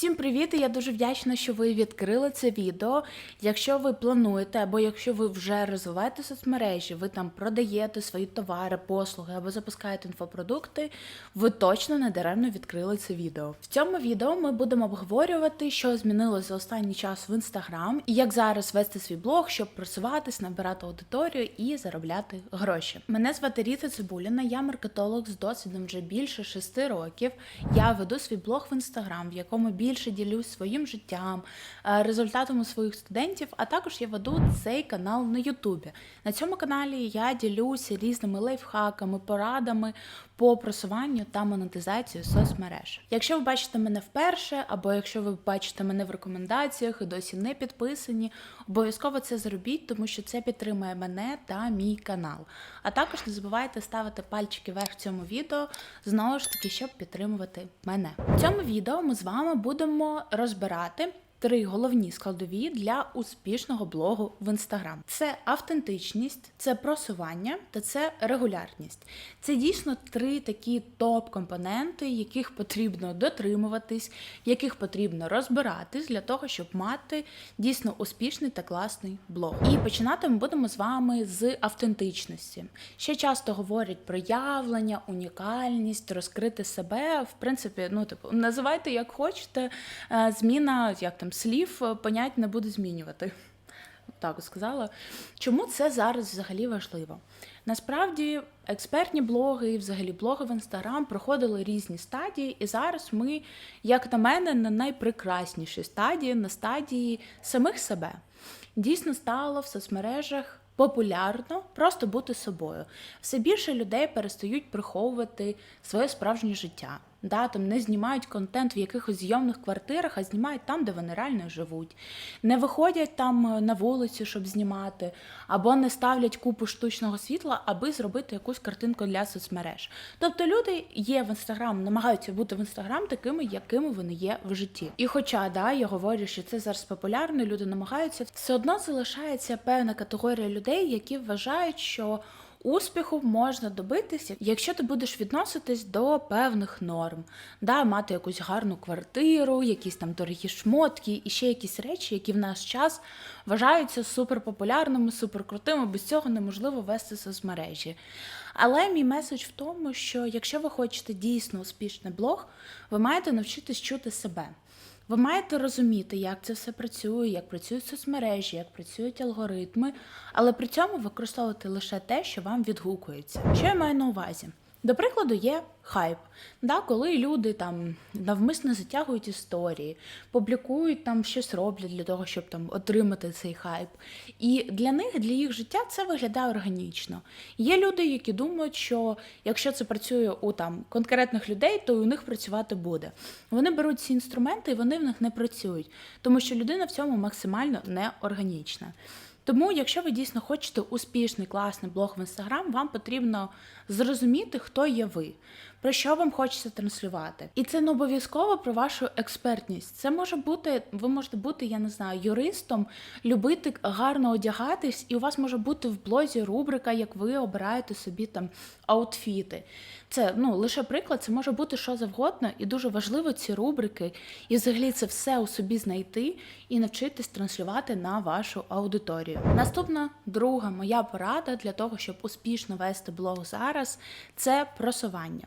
Всім привіт! Я дуже вдячна, що ви відкрили це відео. Якщо ви плануєте, або якщо ви вже розвиваєте соцмережі, ви там продаєте свої товари, послуги або запускаєте інфопродукти, ви точно не даремно відкрили це відео. В цьому відео ми будемо обговорювати, що змінилося за останній час в інстаграм і як зараз вести свій блог, щоб просуватись, набирати аудиторію і заробляти гроші. Мене звати Ріта Цибуліна, я маркетолог з досвідом вже більше шести років. Я веду свій блог в інстаграм, в якому більше ділюсь своїм життям, е, результатами своїх студентів. А також я веду цей канал на Ютубі. На цьому каналі я ділюся різними лайфхаками, порадами по просуванню та монетизації соцмереж. Якщо ви бачите мене вперше, або якщо ви бачите мене в рекомендаціях і досі не підписані, обов'язково це зробіть, тому що це підтримує мене та мій канал. А також не забувайте ставити пальчики вверх в цьому відео, знову ж таки, щоб підтримувати мене. В цьому відео ми з вами будемо розбирати. Три головні складові для успішного блогу в інстаграм: це автентичність, це просування та це регулярність. Це дійсно три такі топ-компоненти, яких потрібно дотримуватись, яких потрібно розбиратись для того, щоб мати дійсно успішний та класний блог. І починати ми будемо з вами з автентичності. Ще часто говорять про явлення, унікальність, розкрити себе. В принципі, ну типу, називайте як хочете. Е, Зміна як там слів е, понять не буде змінювати. Так сказала. Чому це зараз взагалі важливо? Насправді, експертні блоги і взагалі блоги в інстаграм проходили різні стадії, і зараз ми, як на мене, на найпрекраснішій стадії, на стадії самих себе. Дійсно стало в соцмережах популярно просто бути собою. Все більше людей перестають приховувати своє справжнє життя. Да, там не знімають контент в якихось зйомних квартирах, а знімають там, де вони реально живуть. Не виходять там е, на вулицю, щоб знімати, або не ставлять купу штучного світла, аби зробити якусь картинку для соцмереж. Тобто люди є в інстаграм, намагаються бути в інстаграм такими, якими вони є в житті. І хоча да, я говорю, що це зараз популярно, люди намагаються, все одно залишається певна категорія людей, які вважають, що Успіху можна добитися, якщо ти будеш відноситись до певних норм, да, мати якусь гарну квартиру, якісь там дорогі шмотки і ще якісь речі, які в наш час вважаються суперпопулярними, суперкрутими, без цього неможливо вести соцмережі. Але мій меседж в тому, що якщо ви хочете дійсно успішний блог, ви маєте навчитись чути себе. Ви маєте розуміти, як це все працює, як працюють соцмережі, як працюють алгоритми, але при цьому використовувати лише те, що вам відгукується. Що я маю на увазі? До прикладу, є хайп, да, коли люди там навмисно затягують історії, публікують там щось роблять для того, щоб там отримати цей хайп. І для них, для їх життя, це виглядає органічно. Є люди, які думають, що якщо це працює у там конкретних людей, то у них працювати буде. Вони беруть ці інструменти і вони в них не працюють, тому що людина в цьому максимально неорганічна. Тому, якщо ви дійсно хочете успішний, класний блог в інстаграм, вам потрібно зрозуміти, хто є ви, про що вам хочеться транслювати. І це не обов'язково про вашу експертність. Це може бути, ви можете бути, я не знаю, юристом, любити гарно одягатись, і у вас може бути в блозі рубрика, як ви обираєте собі там аутфіти. Це ну лише приклад, це може бути що завгодно, і дуже важливо ці рубрики і взагалі це все у собі знайти і навчитись транслювати на вашу аудиторію. Наступна друга моя порада для того, щоб успішно вести блог зараз, це просування.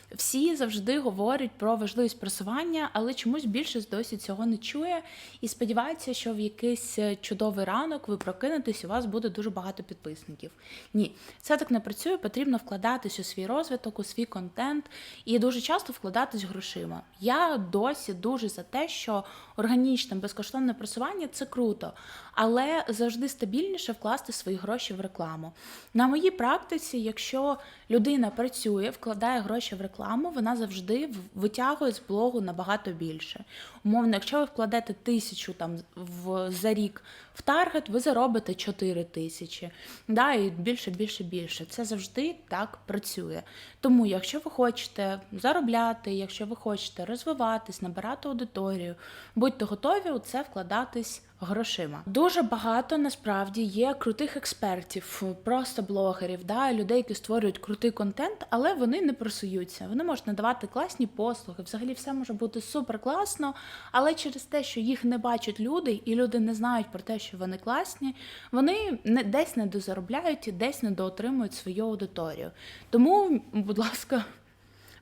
Всі завжди говорять про важливість просування, але чомусь більшість досі цього не чує і сподівається, що в якийсь чудовий ранок ви прокинетесь, у вас буде дуже багато підписників. Ні, це так не працює. Потрібно вкладатись у свій розвиток, у свій контент і дуже часто вкладатись грошима. Я досі дуже за те, що органічне безкоштовне просування це круто, але завжди стабільніше вкласти свої гроші в рекламу. На моїй практиці, якщо людина працює, вкладає гроші в рекламу, вона завжди витягує з блогу набагато більше. Умовно, якщо ви вкладете тисячу там в за рік в таргет, ви заробите 4 тисячі. Да, і більше, більше, більше. Це завжди так працює. Тому, якщо ви хочете заробляти, якщо ви хочете розвиватись, набирати аудиторію, будьте готові у це вкладатись грошима. Дуже багато насправді є крутих експертів, просто блогерів, да, людей, які створюють крутий контент, але вони не просуються. Вони можуть надавати класні послуги. Взагалі все може бути супер класно, але через те, що їх не бачать люди, і люди не знають про те, що вони класні, вони не десь не дозаробляють, і десь не доотримують свою аудиторію. Тому, будь ласка.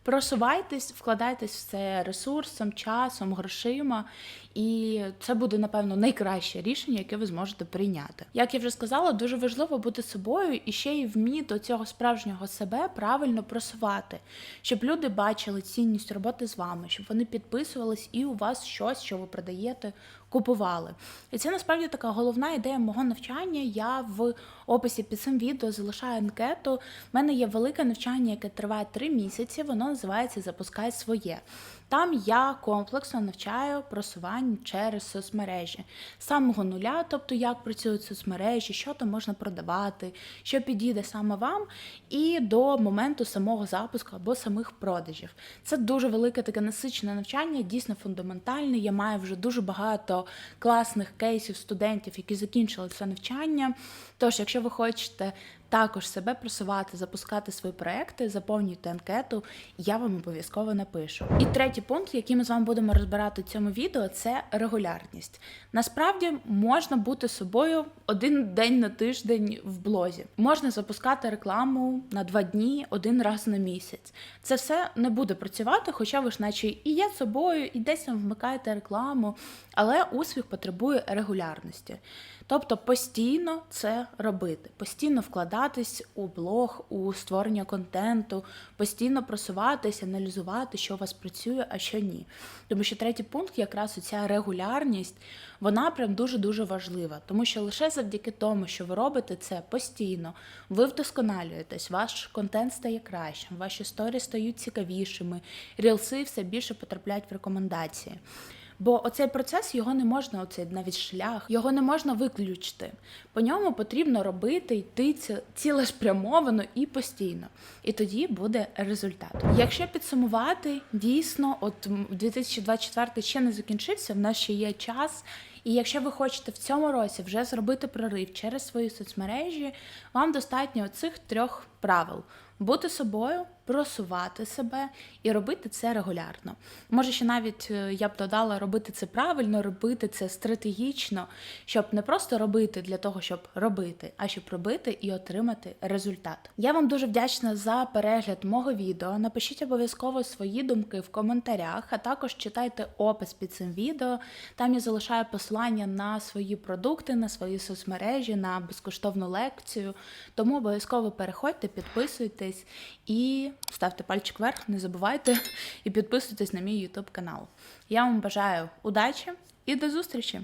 Просувайтесь, вкладайтесь в це ресурсом, часом, грошима, і це буде, напевно, найкраще рішення, яке ви зможете прийняти. Як я вже сказала, дуже важливо бути собою і ще й вміти цього справжнього себе правильно просувати, щоб люди бачили цінність роботи з вами, щоб вони підписувались і у вас щось, що ви продаєте, купували. І це насправді така головна ідея мого навчання. Я в описі під цим відео залишаю анкету. У мене є велике навчання, яке триває три місяці. Воно називається Запускай своє. Там я комплексно навчаю просуванню через соцмережі з самого нуля, тобто як працюють соцмережі, що там можна продавати, що підійде саме вам, і до моменту самого запуску або самих продажів. Це дуже велике таке насичене навчання, дійсно фундаментальне. Я маю вже дуже багато класних кейсів студентів, які закінчили це навчання. Тож, якщо ви хочете також себе просувати, запускати свої проекти, заповнюйте анкету, я вам обов'язково напишу. І третій пункт, який ми з вами будемо розбирати в цьому відео, це регулярність. Насправді можна бути собою один день на тиждень в блозі. Можна запускати рекламу на два дні, один раз на місяць. Це все не буде працювати, хоча ви ж, наче і є собою, і десь там вмикаєте рекламу, але успіх потребує регулярності. Тобто постійно це робити, постійно вкладатись у блог, у створення контенту, постійно просуватись, аналізувати, що у вас працює, а що ні. Тому що третій пункт, якраз оця регулярність, вона прям дуже-дуже важлива, тому що лише завдяки тому, що ви робите це постійно, ви вдосконалюєтесь, ваш контент стає кращим, ваші історії стають цікавішими, рілси все більше потрапляють в рекомендації. Бо оцей процес його не можна, оцей навіть шлях, його не можна виключити. По ньому потрібно робити, йти цілеспрямовано і постійно. І тоді буде результат. Якщо підсумувати, дійсно, от м, 2024 ще не закінчився, в нас ще є час. І якщо ви хочете в цьому році вже зробити прорив через свої соцмережі, вам достатньо цих трьох правил: бути собою, просувати себе і робити це регулярно. Може, ще навіть е, я б додала робити це правильно, робити це стратегічно, щоб не просто робити для того, щоб робити, а щоб робити і отримати результат. Я вам дуже вдячна за перегляд мого відео. Напишіть обов'язково свої думки в коментарях, а також читайте опис під цим відео. Там я залишаю посилання на свої продукти, на свої соцмережі, на безкоштовну лекцію. Тому обов'язково переходьте, підписуйтесь і ставте пальчик вверх, не забувайте і підписуйтесь на мій YouTube канал. Я вам бажаю удачі і до зустрічі!